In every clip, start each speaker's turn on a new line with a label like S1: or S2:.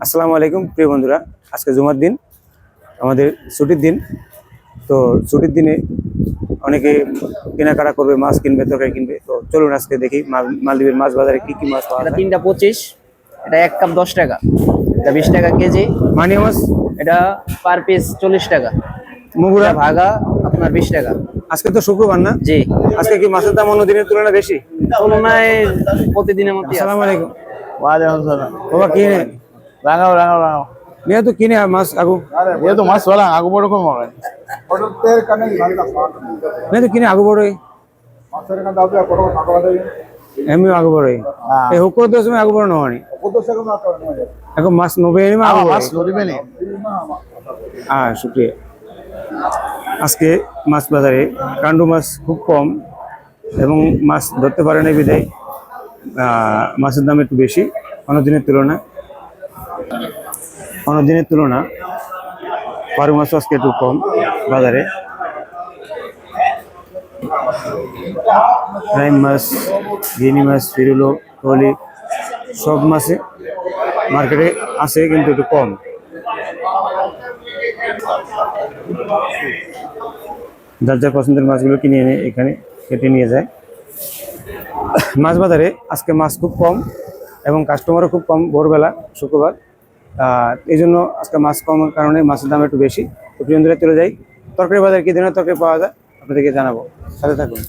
S1: আসসালামু আলাইকুম প্রিয় বন্ধুরা। আজকে জুমার দিন আমাদের ছুটির দিন। তো ছুটির দিনে অনেকে কেনাকাটা করবে মাছ কিনবে তরকারি কিনবে। তো চলুন আজকে দেখি মাল- মালদ্বীপের মাছ বাজারে কি কি মাছ পাওয়া যায়।
S2: তিনটা পঁচিশ এটা এক কাপ দশ টাকা। এটা বিশ টাকা কেজি।
S1: মানিয়া মাছ?
S2: এটা পার পিস চল্লিশ টাকা।
S1: মুগুরা?
S2: ভাগা আপনার বিশ টাকা।
S1: আজকে তো শুক্রবার না?
S2: জি।
S1: আজকে কি মাছের দাম অন্য দিনের তুলনায় বেশি?
S2: তুলনায় প্রতিদিনের মধ্যে
S1: আসসালামু আলাইকুম।
S3: ওয়ালাইকুম সালাম
S1: বাবা কিনে
S3: রাঙাও রাঙাও রাঙাও।
S1: నేను తో కినే
S3: మాస్ అగు ఏదో మాస్ వాలా అగు పడుకో మా
S1: పడు తేర్ এই হুকুর দোষ মে আগে
S3: বড়
S1: নহানি হুকুর দোষ আগে এখন মাস নবে
S3: মা মাস নবে
S1: হ্যাঁ আজকে মাছ বাজারে কান্ডু মাছ খুব কম এবং মাছ ধরতে পারে না বিদায়। মাছের দাম একটু বেশি অন্য দিনের তুলনায়। অন্য দিনের তুলনা পারু মাছ আজকে একটু কম বাজারে। রাইম মাছ গিনি মাছ, ফিরুলো, কলি, সব মাছে মার্কেটে আছে কিন্তু একটু কম। যার যার পছন্দের মাছগুলো কিনে এনে এখানে কেটে নিয়ে যায়। মাছ বাজারে আজকে মাছ খুব কম এবং কাস্টমারও খুব কম ভোরবেলা, শুক্রবার। এই জন্য আজকে মাছ কমের কারণে মাছের দাম একটু বেশি। তো প্রিয়ন্দরে চলে যাই। তরকারি বাজারে কী ধরনের তরকারি পাওয়া যায় আপনাদেরকে জানাব। সাথে থাকুন।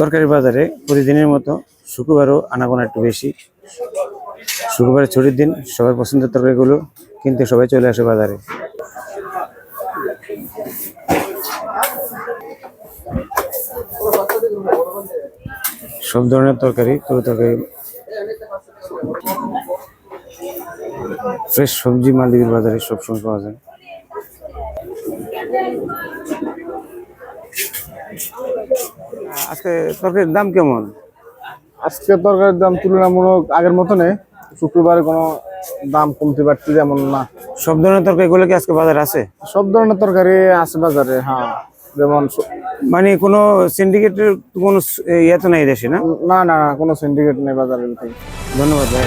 S1: তরকারি বাজারে প্রতিদিনের মতো শুক্রবারও আনাগোনা একটু বেশি। শুক্রবারের ছুটির দিন সবার পছন্দের তরকারিগুলো কিনতে সবাই চলে আসে বাজারে। সব ধরনের তরকারি তরু তরকারি। ফ্রেশ সবজি মালদ্বীপের বাজারে সবসময় পাওয়া যায়। আজকে তরকারির দাম কেমন?
S3: আজকে তরকারির দাম তুলনামূলক আগের মতো নেই শুক্রবারে কোনো দাম কমতে পারছে যেমন না।
S1: সব ধরনের তরকারিগুলো কি আজকে বাজারে আছে?
S3: সব ধরনের তরকারি আছে বাজারে হ্যাঁ। যেমন
S1: মানে কোনো সিন্ডিকেটের কোনো ইয়ে তো নাই দেশে না?
S3: না না না কোনো সিন্ডিকেট নেই বাজারের থেকে
S1: ধন্যবাদ ভাই।